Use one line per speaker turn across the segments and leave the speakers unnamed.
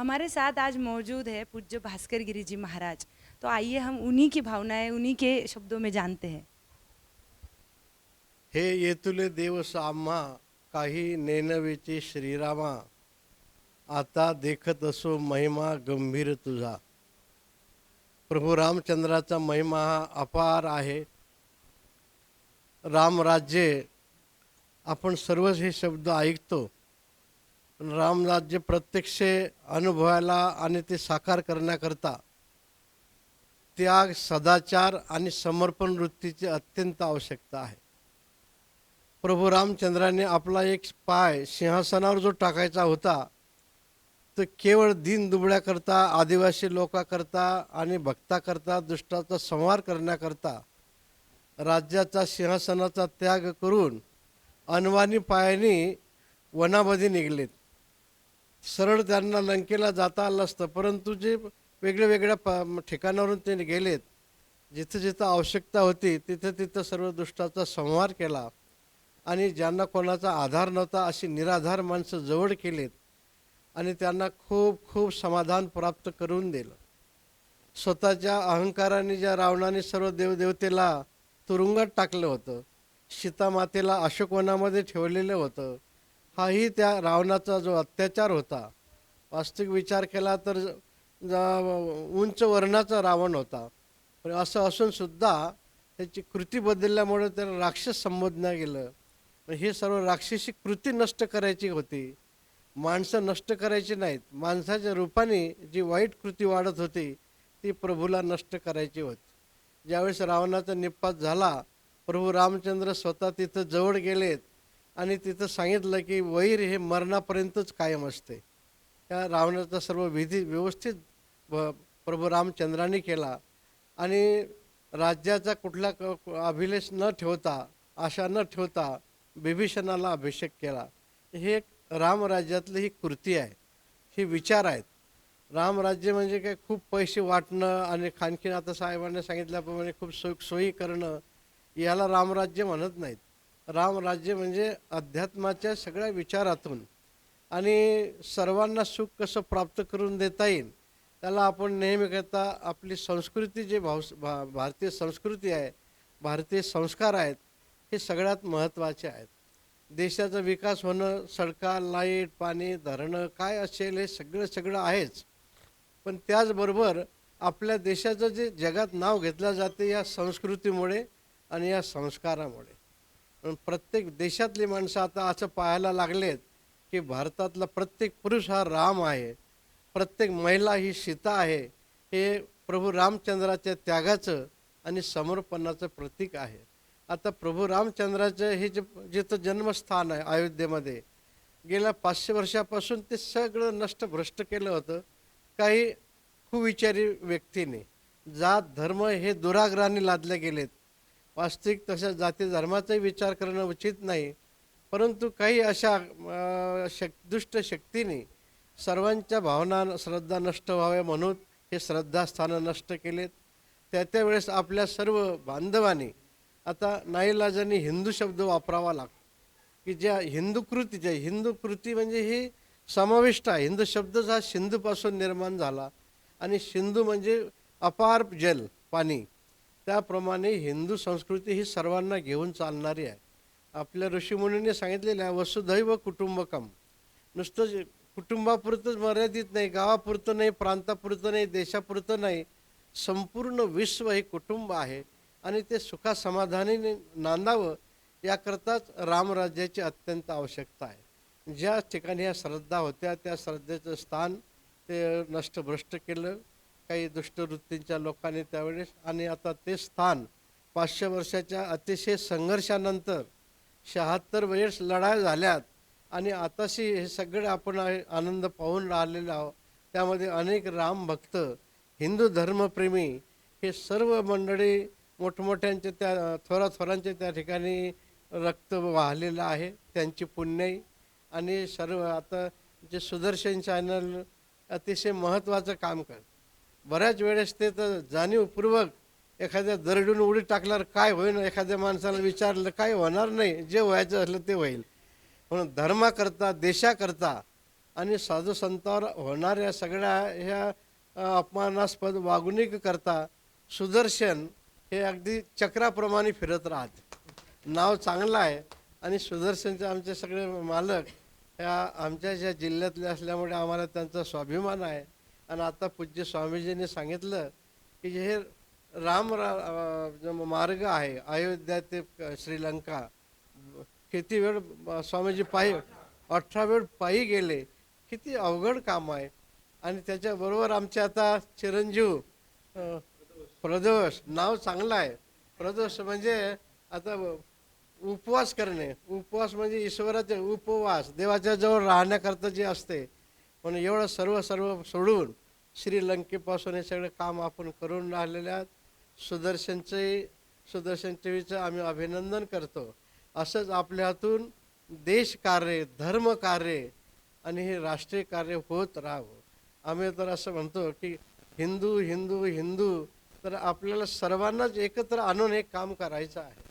हमारे साथ आज मौजूद है पूज्य भास्कर गिरी जी महाराज। तो आइए हम उन्हीं की भावनाएं उन्हीं के शब्दों में जानते हैं।
हे येतुले देव साम्हा काही नेनवेचे श्रीरामा आता देखत असो महिमा गंभीर तुझा. प्रभू रामचंद्राचा महिमा हा अपार आहे. रामराज्य आपण सर्वच हे शब्द ऐकतो. रामराज्य प्रत्यक्ष अनुभवायला आणि ते साकार करण्याकरता त्याग सदाचार आणि समर्पण वृत्तीची अत्यंत आवश्यकता आहे. प्रभू रामचंद्राने आपला एक पाय सिंहासनावर जो टाकायचा होता तो केवळ दिन दुबळ्याकरता आदिवासी लोकाकरता आणि भक्ताकरता दुष्टाचा संहार करण्याकरता राज्याचा सिंहासनाचा त्याग करून अनवानी पायाने वनामध्ये निघलेत. सरळ त्यांना लंकेला जाता आलं असतं. परंतु जे वेगळ्या वेगळ्या प ठिकाणावरून ते गेलेत जिथं जिथं आवश्यकता होती तिथं तिथं सर्व दुष्टाचा संहार केला. आणि ज्यांना कोणाचा आधार नव्हता अशी निराधार माणसं जवळ केलेत. आणि त्यांना खूप खूप समाधान प्राप्त करून दिलं. स्वतःच्या अहंकाराने ज्या रावणाने सर्व देवदेवतेला तुरुंगात टाकलं होतं सीतामातेला अशोकवनामध्ये ठेवलेलं होतं हाही त्या रावणाचा जो अत्याचार होता वास्तविक विचार केला तर उंच वर्णाचा रावण होता. पण असं असूनसुद्धा त्याची कृती बदलल्यामुळे त्याला राक्षस संबोधण्या गेलं. हे सर्व राक्षसी कृती नष्ट करायची होती. माणसं नष्ट करायची नाहीत. माणसाच्या रूपाने जी वाईट कृती वाढत होती ती प्रभूला नष्ट करायची होती. ज्यावेळेस रावणाचा निपात झाला प्रभू रामचंद्र स्वतः तिथं जवळ गेलेत. आणि तिथं सांगितलं की वैर हे मरणापर्यंतच कायम असते. त्या रावणाचा सर्व विधी व्यवस्थित व- प्रभू रामचंद्राने केला. आणि राज्याचा कुठला क- न ठेवता आशा न ठेवता बिभीषणाला अभिषेक केला. हे एक रामराज्यातली ही कृती आहे. ही विचार आहेत. रामराज्य म्हणजे काय? खूप पैसे वाटणं आणि खानखीन आता साहेबांनी सांगितल्याप्रमाणे खूप सो सोयी करणं याला रामराज्य म्हणत नाहीत. रामराज्य म्हणजे अध्यात्माच्या सगळ्या विचारातून. आणि सर्वांना सुख कसं प्राप्त करून देता येईल त्याला आपण नेहमी करता आपली संस्कृती जे भाव भा भारतीय संस्कृती आहे भारतीय संस्कार आहेत हे सगळ्यात महत्त्वाचे आहेत. देशाचा विकास होणं सडका लाइट पाणी धरणं काय असेल हे सगळं सगळं आहेच. पण त्याचबरोबर आपल्या देशाचं जे जगात नाव घेतलं जाते या संस्कृतीमुळे आणि या संस्कारामुळे. प्रत्येक देशातली माणसं आता असं पाहायला लागलेत की भारतातला प्रत्येक पुरुष हा राम आहे. प्रत्येक महिला ही सीता आहे. हे प्रभू रामचंद्राच्या त्यागाचं आणि समर्पणाचं प्रतीक आहे. आता प्रभू रामचंद्राचं हे जे जिथं जन्मस्थान आहे अयोध्येमध्ये गेल्या पाचशे वर्षापासून ते सगळं नष्ट भ्रष्ट केलं होतं. काही कुविचारी व्यक्तीने जात धर्म हे दुराग्रहाने लादले गेलेत. वास्तविक तशा जाती धर्माचाही विचार करणं उचित नाही. परंतु काही अशा शक दुष्ट शक्तीने सर्वांच्या भावना श्रद्धा नष्ट व्हाव्या म्हणून हे श्रद्धास्थानं नष्ट केलेत. त्या त्यावेळेस आपल्या सर्व बांधवांनी आता नाईलाजाने हिंदू शब्द वापरावा लागतो की ज्या हिंदू कृतीच्या हिंदू कृती म्हणजे ही समाविष्ट आहे. हिंदू शब्दच हा सिंधूपासून निर्माण झाला. आणि सिंधू म्हणजे अपार जल पाणी. त्याप्रमाणे हिंदू संस्कृती ही सर्वांना घेऊन चालणारी आहे. आपल्या ऋषीमुनीने सांगितलेलं आहे वसुधैव कुटुंबकम. नुसतं कुटुंबापुरतंच मर्यादित नाही गावापुरतं नाही प्रांतापुरतं नाही देशापुरतं नाही संपूर्ण विश्व हे कुटुंब आहे. आणि ते सुखासमाधानीने नांदावं याकरताच रामराज्याची अत्यंत आवश्यकता आहे. ज्या ठिकाणी ह्या श्रद्धा होत्या त्या श्रद्धेचं स्थान ते नष्टभ्रष्ट केलं. काही दुष्टवृत्तींच्या लोकांनी त्यावेळेस आणि आता ते स्थान पाचशे वर्षाच्या अतिशय संघर्षानंतर शहात्तर वेळेस लढाया झाल्यात. आणि आताशी हे सगळे आपण आनंद पाहून राहिलेलो आहोत. त्यामध्ये अनेक राम भक्त हिंदू धर्मप्रेमी हे सर्व मंडळी मोठमोठ्यांचे त्या थोराथोरांचे त्या ठिकाणी रक्त वाहलेलं आहे त्यांची पुण्याई आणि सर्व आता जे सुदर्शन चॅनल अतिशय महत्त्वाचं काम करतं. बऱ्याच वेळेस ते तर जाणीवपूर्वक एखाद्या दरडून उडी टाकल्यावर काय होईल एखाद्या माणसाला विचारलं काय होणार नाही जे व्हायचं असलं ते होईल. म्हणून धर्माकरता देशाकरता आणि साधू संतावर होणाऱ्या सगळ्या ह्या अपमानास्पद वागणूक करता सुदर्शन हे अगदी चक्राप्रमाणे फिरत राहत. नाव चांगलं आहे आणि सुदर्शनचे आमचे सगळे मालक ह्या आमच्या ज्या जिल्ह्यातले असल्यामुळे आम्हाला त्यांचा स्वाभिमान आहे. आणि आता पूज्य स्वामीजींनी सांगितलं की हे राम रा- मार्ग आहे अयोध्या ते श्रीलंका. किती वेळ स्वामीजी पायी अठरा वेळ पायी गेले. किती अवघड काम आहे. आणि त्याच्याबरोबर आमचे आता चिरंजीव प्रदोष नाव चांगलं आहे. प्रदोष म्हणजे आता उपवास करणे. उपवास म्हणजे ईश्वराचे उपवास देवाच्या जवळ राहण्याकरता जे असते. म्हणून एवढं सर्व सर्व सोडून श्रीलंकेपासून हे सगळं काम आपण करून राहिलेले आहात. सुदर्शनचे सुदर्शन टीव्हीचं आम्ही अभिनंदन करतो. असंच आपल्या हातून देशकार्य धर्मकार्य आणि हे राष्ट्रीय कार्य होत राहावं. आम्ही तर असं म्हणतो की हिंदू हिंदू हिंदू तर आपल्याला सर्वांनाच एकत्र आणून हे काम करायचं आहे.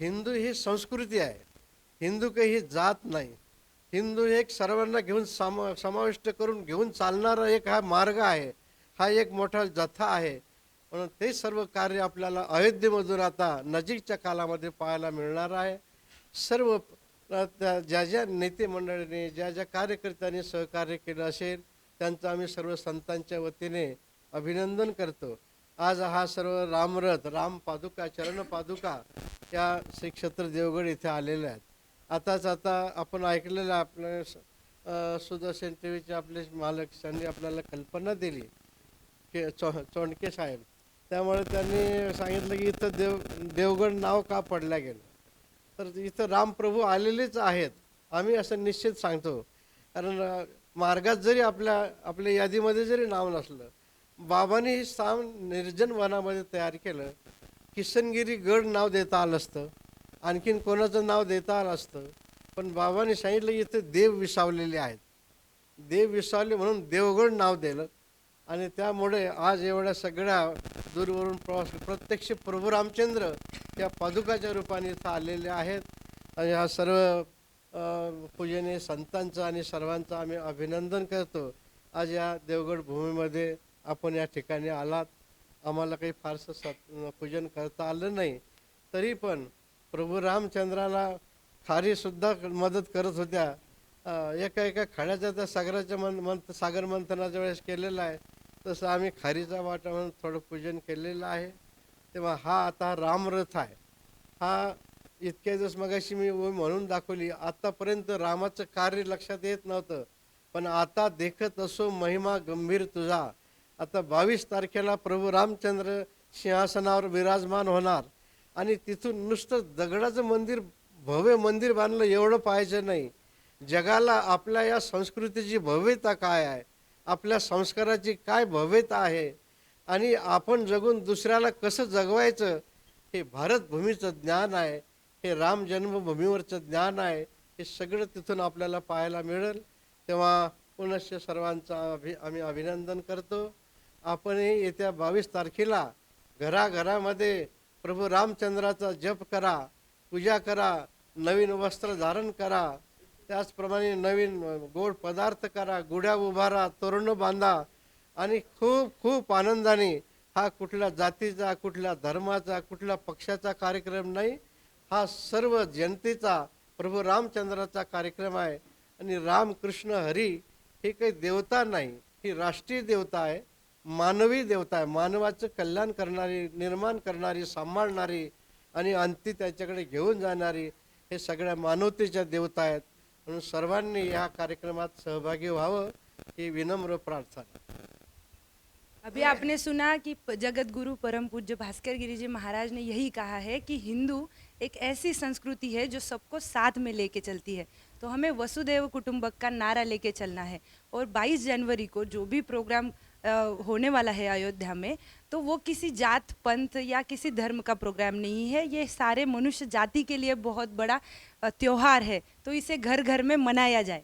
हिंदू ही संस्कृती आहे. हिंदू काही जात नाही. हिंदू एक सर्वांना घेऊन साम समाविष्ट करून घेऊन चालणारा एक हा मार्ग आहे. हा एक मोठा जथा आहे. म्हणून ते सर्व कार्य आपल्याला अयोध्येमधून आता नजीकच्या कालामध्ये पाहायला मिळणार आहे. सर्व त्या- ज्या ज्या नेते मंडळीने ज्या ज्या कार्यकर्त्यांनी सहकार्य केलं असेल त्यांचं आम्ही सर्व संतांच्या वतीने अभिनंदन करतो. आज हा सर्व रामरथ राम पादुका चरण पादुका या श्री क्षेत्र देवगड इथे आलेल्या आहेत. आताच आता आपण ऐकलेलं आपलं सुदर्शन टी व्हीचे आपले मालक त्यांनी आपल्याला कल्पना दिली की चो चोंडके साहेब. त्यामुळे त्यांनी सांगितलं की इथं देव देवगड नाव का पडलं गेलं? तर इथं रामप्रभू आलेलेच आहेत. आम्ही असं निश्चित सांगतो. कारण मार्गात जरी आपल्या आपल्या यादीमध्ये जरी नाव नसलं बाबांनी हे स्थान निर्जन वनामध्ये तयार केलं किशनगिरी गड नाव देता आलं असतं. आणखीन कोणाचं नाव देता आलं असतं. पण बाबांनी सांगितलं की इथे देव विसावलेले आहेत. देव विसावले म्हणून देवगड नाव दिलं. आणि त्यामुळे आज एवढ्या सगळ्या दूरवरून प्रवास प्रत्यक्ष प्रभू रामचंद्र या पादुकाच्या रूपाने इथं आलेले आहेत. आणि हा सर्व पूजेने संतांचं आणि सर्वांचं आम्ही अभिनंदन करतो. आज या देवगड भूमीमध्ये आपण या ठिकाणी आलात. आम्हाला काही फारसं सत पूजन करता आलं नाही. तरी पण प्रभू रामचंद्राला खारीसुद्धा मदत करत होत्या. एका एका खड्याच्या त्या सागराच्या मन मंथ सागर मंथनाच्या वेळेस केलेलं आहे. तसं आम्ही खारीचा वाटा म्हणून थोडं पूजन केलेलं आहे. तेव्हा हा आता रामरथ आहे. हा इतक्या दिवस मगाशी मी म्हणून दाखवली आतापर्यंत रामाचं कार्य लक्षात येत नव्हतं. पण आता देखत असो महिमा गंभीर तुझा. आता बावीस तारखेला प्रभू रामचंद्र सिंहासनावर विराजमान होणार. आणि तिथून नुसतं दगडाचं मंदिर भव्य मंदिर बांधलं एवढं पाहायचं नाही. जगाला आपल्या या संस्कृतीची भव्यता काय आहे? आपल्या संस्काराची काय भव्यता आहे? आणि आपण जगून दुसऱ्याला कसं जगवायचं? हे भारतभूमीचं ज्ञान आहे. हे राम जन्मभूमीवरचं ज्ञान आहे. हे सगळं तिथून आपल्याला पाहायला मिळेल. तेव्हा पुनश्च सर्वांचं अभि आम्ही अभिनंदन करतो. आपणही येत्या बावीस तारखेला घराघरामध्ये प्रभू रामचंद्राचा जप करा पूजा करा नवीन वस्त्र धारण करा त्याचप्रमाणे नवीन गोड पदार्थ करा गुढ्या उभारा तोरण बांधा आणि खूप खूप आनंदाने हा कुठल्या जातीचा कुठल्या धर्माचा कुठल्या पक्षाचा कार्यक्रम नाही हा सर्व जनतेचा प्रभू रामचंद्राचा कार्यक्रम आहे. आणि रामकृष्ण हरी ही काही देवता नाही ही राष्ट्रीय देवता आहे. मानवी देवता आहे. मानवाचं कल्याण करणारी निर्माण करणारी सांभाळणारी आणि अंती त्याच्याकडे घेऊन जाणारी हे सगळ्या मानवतेच्या देवता आहेत. म्हणून सर्वांनी या कार्यक्रमात सहभागी व्हावं ही विनम्र प्रार्थना.
अभी आपने सुना कि जगत गुरु परम पूज्य भास्कर गिरी जी महाराज ने यही कहा है कि हिंदू एक ऐसी संस्कृति है जो सबको साथ में लेके चलती है। तो हमें वसुदेव कुटुंबक का नारा लेके चलना है। और 22 जनवरी को जो भी प्रोग्राम होने वाला है अयोध्या में तो वो किसी जात, पंथ या किसी धर्म का प्रोग्राम नहीं है। ये सारे मनुष्य जाति के लिए बहुत बड़ा त्यौहार है तो इसे घर घर में मनाया जाए।